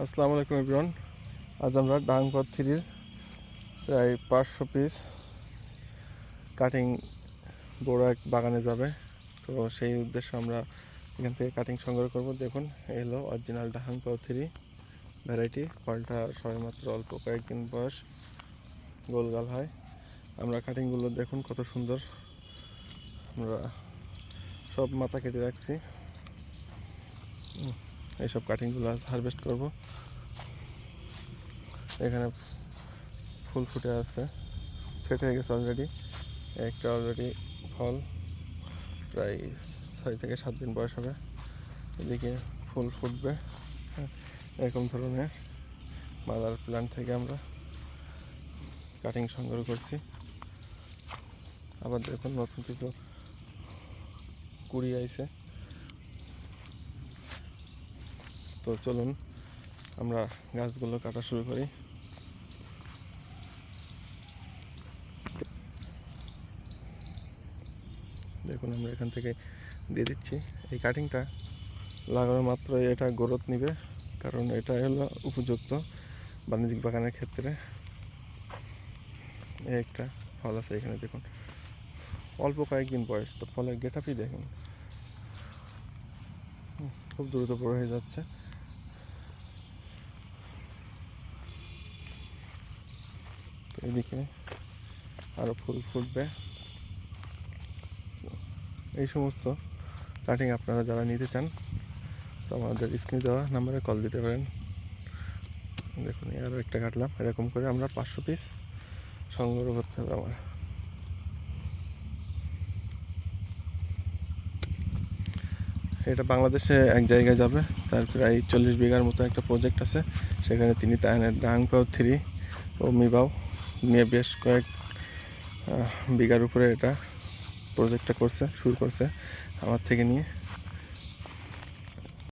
আসসালামু আলাইকুম ইব্রান আজ আমরা ডাংপথ থ্রির প্রায় পাঁচশো পিস কাটিং বড় এক বাগানে যাবে। তো সেই উদ্দেশ্যে আমরা এখান থেকে কাটিং সংগ্রহ করব। দেখুন এই হলো অরিজিনাল ডাহাং পাও থ্রি ভ্যারাইটি ফলটা সবেমাত্র অল্প কয়েকদিন বয়স গোলগাল হয়। আমরা কাটিংগুলো দেখুন কত সুন্দর। আমরা সব মাথা কেটে রাখছি। এইসব কাটিংগুলো আজ হারভেস্ট করব। এখানে ফুল ফুটে আছে। সেট হয়ে গেছে অলরেডি একটা অলরেডি ফল। প্রায় ছয় থেকে সাত দিন বয়স হবে। এদিকে ফুল ফুটবে। এরকম ধরনের মাদার প্ল্যান্ট থেকে আমরা কাটিং সংগ্রহ করছি। আবার দেখুন নতুন কিছু কুড়ি আইছে। তো চলুন আমরা গাছগুলো কাটা শুরু করি। দেখুন আমরা এখান থেকে দিয়ে দিচ্ছি। এই কাটিংটা লাগানো মাত্র এটা গ্রোথ নিবে কারণ এটা হলো উপযুক্ত বাণিজ্যিক বাগানের ক্ষেত্রে। একটা ফল আছে এখানে দেখুন। অল্প কয়েকদিন বয়স তো ফলের গেটাপই দেখুন। হুম, খুব দ্রুত বড় হয়ে যাচ্ছে। এদিকে আরও ফুল ফুটবে। এই সমস্ত কাটিং আপনারা যারা নিতে চান, তো আমাদের স্ক্রিনে দেওয়া নাম্বারে কল দিতে পারেন। দেখুন আরও একটা কাটলাম। এরকম করে আমরা পাঁচশো পিস সংগ্রহ করতে হবে আমার। এটা বাংলাদেশে এক জায়গায় যাবে, তার প্রায় চল্লিশ বিঘার মতো একটা প্রজেক্ট আছে। সেখানে তিনি ডাংপাও থ্রি ও মিবাও নিয়ে বেশ কয়েক বিঘার উপরে এটা প্রজেক্টটা করছে শুরু করছে আমার থেকে নিয়ে।